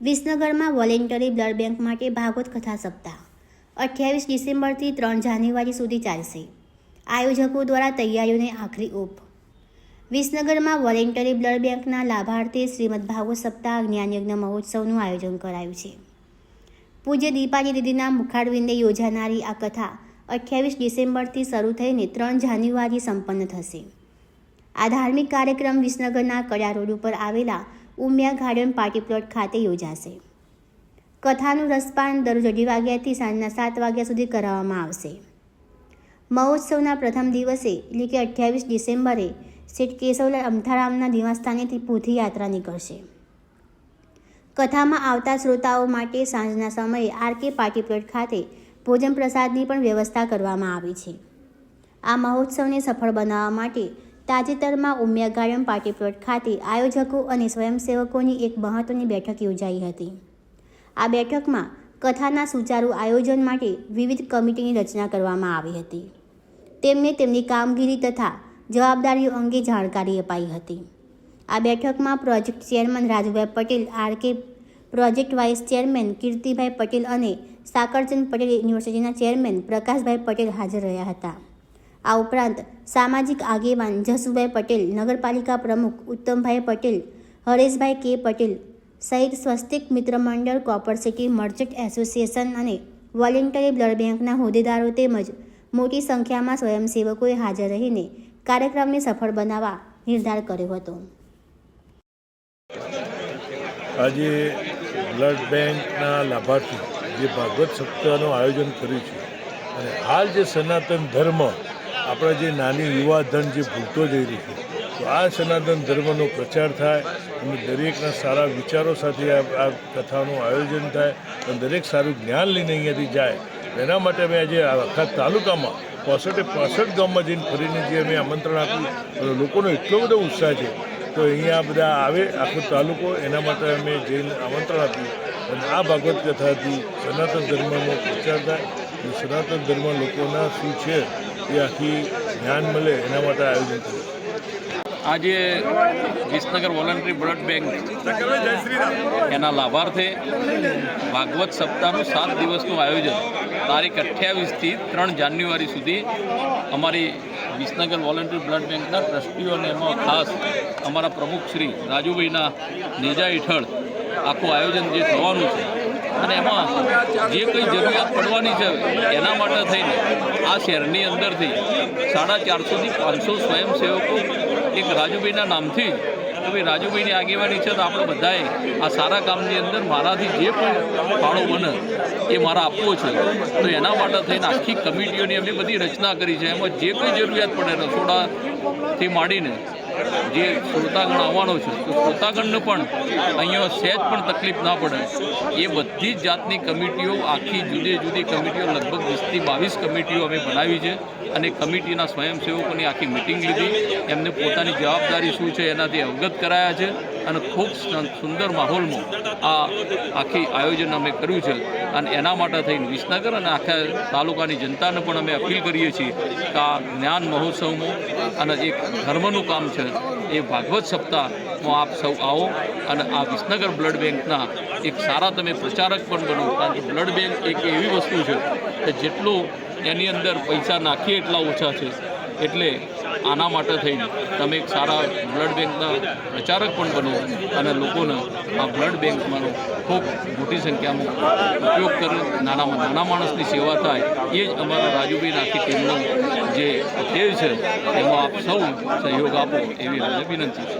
વિસનગરમાં voluntary blood bank માટે ભાગવત કથા સપ્તાહ. અઠ્યાવીસ ડિસેમ્બરથી ત્રણ જાન્યુઆરી સુધી ચાલશે. આયોજકો દ્વારા તૈયારીઓને આખરી ઓપ. વિસનગરમાં વોલેન્ટરી બ્લડ બેંકના લાભાર્થે શ્રીમદ ભાગવત સપ્તાહ જ્ઞાનયજ્ઞ મહોત્સવનું આયોજન કરાયું છે. પૂજ્ય દીપાની દીદીના મુખારવિંદે યોજાનારી આ કથા અઠ્યાવીસ ડિસેમ્બરથી શરૂ થઈને ત્રણ જાન્યુઆરી સંપન્ન થશે. આ ધાર્મિક કાર્યક્રમ વિસનગરના કડા રોડ ઉપર આવેલા ઉમિયા ગાર્ડન પાર્ટી પ્લોટ ખાતે યોજાશે. કથાનું રસપાન દરરોજ અઢી વાગ્યાથી સાંજના સાત વાગ્યા સુધી કરાવવામાં આવશે. મહોત્સવના પ્રથમ દિવસે, એટલે કે અઠ્યાવીસ ડિસેમ્બરે, શેઠ કેશવલાલ અમથારામના નિવાસસ્થાનેથી પોથી યાત્રા નીકળશે. કથામાં આવતા શ્રોતાઓ માટે સાંજના સમયે આરકે પાર્ટી પ્લોટ ખાતે ભોજન પ્રસાદની પણ વ્યવસ્થા કરવામાં આવી છે. આ મહોત્સવને સફળ બનાવવા માટે તાજેતરમાં ઉમિયા ગાર્ડન પાર્ટી પ્લોટ ખાતે આયોજકો અને સ્વયંસેવકોની એક મહત્વની બેઠક યોજાઈ હતી. આ બેઠકમાં કથાના સુચારુ આયોજન માટે વિવિધ કમિટીની રચના કરવામાં આવી હતી. તેમને તેમની કામગીરી તથા જવાબદારીઓ અંગે જાણકારી અપાઈ હતી. આ બેઠકમાં project chairman Rajubhai Patel RK project vice chairman Kirtibhai Patel અને સાકરચંદ પટેલ યુનિવર્સિટીના ચેરમેન પ્રકાશભાઈ પટેલ હાજર રહ્યા હતા. આ ઉપરાંત સામાજિક આગેવાન જસુભાઈ પટેલ, નગરપાલિકા પ્રમુખ ઉત્તમભાઈ પટેલ, હરેશભાઈ કે પટેલ સહિત Swastik Mitra Mandal, copper city, merchant association અને વોલેન્ટરી બ્લડ બેંકના હોદ્દેદારો તેમજ મોટી સંખ્યામાં સ્વયંસેવકોએ હાજર રહીને કાર્યક્રમને સફળ બનાવવા નિર્ધાર કર્યો હતો. આજે બ્લડ બેંકના લાભાર્થી જે ભાગવત સપ્તાહનું આયોજન કર્યું છે અને હાલ જે સનાતન ધર્મ આપણા જે નાની યુવાધન જે ભૂલતો જઈ રહી છે, તો આ સનાતન ધર્મનો પ્રચાર થાય અને દરેકના સારા વિચારો સાથે આ કથાનું આયોજન થાય અને દરેક સારું જ્ઞાન લઈને અહીંયાથી જાય. એના માટે અમે આજે આખા તાલુકામાં પાસઠે પાસઠ ગામમાં જઈને ફરીને જે અમે આમંત્રણ આપ્યું લોકોનો એટલો બધો ઉત્સાહ છે, તો અહીંયા બધા આવે આખો તાલુકો, એના માટે અમે જઈને આમંત્રણ આપ્યું. અને આ ભાગવત કથાથી સનાતન ધર્મનો પ્રચાર થાય. સનાતન ધર્મ લોકોના શું છે એ આખી ધ્યાન મળે એના માટે આયોજન કર્યું આજે વિસનગર વોલન્ટરી બ્લડ બેંક એના લાભાર્થે ભાગવત સપ્તાહનું સાત દિવસનું આયોજન. તારીખ અઠ્યાવીસથી ત્રણ જાન્યુઆરી સુધી અમારી વિસનગર વોલન્ટરી બ્લડ બેંકના ટ્રસ્ટીઓ અને એમાં ખાસ અમારા પ્રમુખ શ્રી રાજુભાઈના નેજા હેઠળ આખું આયોજન જે થવાનું છે અને એમાં જે કંઈ જરૂરિયાત પડવાની છે, એના માટે થઈને આ શહેરની અંદરથી સાડા ચારસોથી પાંચસો સ્વયંસેવકો એક રાજુભાઈના નામથી, તો ભાઈ રાજુભાઈની આગેવાની છે તો આપણે બધાએ આ સારા કામની અંદર મારાથી જે પણ ફાળો બને એ મારા આપવો છે. તો એના માટે થઈને આખી કમિટીઓની અમે બધી રચના કરી છે. એમાં જે કંઈ જરૂરિયાત પડે રસોડાથી માંડીને જે શ્રોતાગણ આવવાનો છે, તો શ્રોતાગણને પણ અહીંયા સહેજ પણ તકલીફ ના પડે. એ બધી જ જાતની કમિટીઓ, આખી જુદી જુદી કમિટીઓ, લગભગ વીસથી બાવીસ કમિટીઓ અમે બનાવી છે. અને કમિટીના સ્વયંસેવકોની આખી મિટિંગ લીધી. એમને પોતાની જવાબદારી શું છે એનાથી અવગત કરાયા છે અને ખૂબ સુંદર માહોલમાં આ આખી આયોજન અમે કર્યું છે. અને એના માટે થઈને વિસનગર અને આખા તાલુકાની જનતાને પણ અમે અપીલ કરીએ છીએ કે આ જ્ઞાન મહોત્સવમાં અને એક ધર્મનું કામ છે એ ભાગવત સપ્તાહમાં આપ સૌ આવો અને આ વિસનગર બ્લડ બેંકના એક સારા તમે પ્રચારક પણ બનો. કારણ કે બ્લડ બેંક એક એવી વસ્તુ છે કે જેટલું એની અંદર પૈસા નાખીએ એટલા ઓછા છે. એટલે આના માટે થઈને તમે એક સારા બ્લડ બેંકના પ્રચારક પણ બનો અને લોકોને આ બ્લડ બેંકમાંનો ખૂબ મોટી સંખ્યામાં ઉપયોગ કરે નાનામાં નાના માણસની સેવા થાય એ જ અમારા રાજુભાઈ આખી ટીમનો જે ધ્યેય છે, એમાં આપ સૌ સહયોગ આપો એવી અમને વિનંતી છે.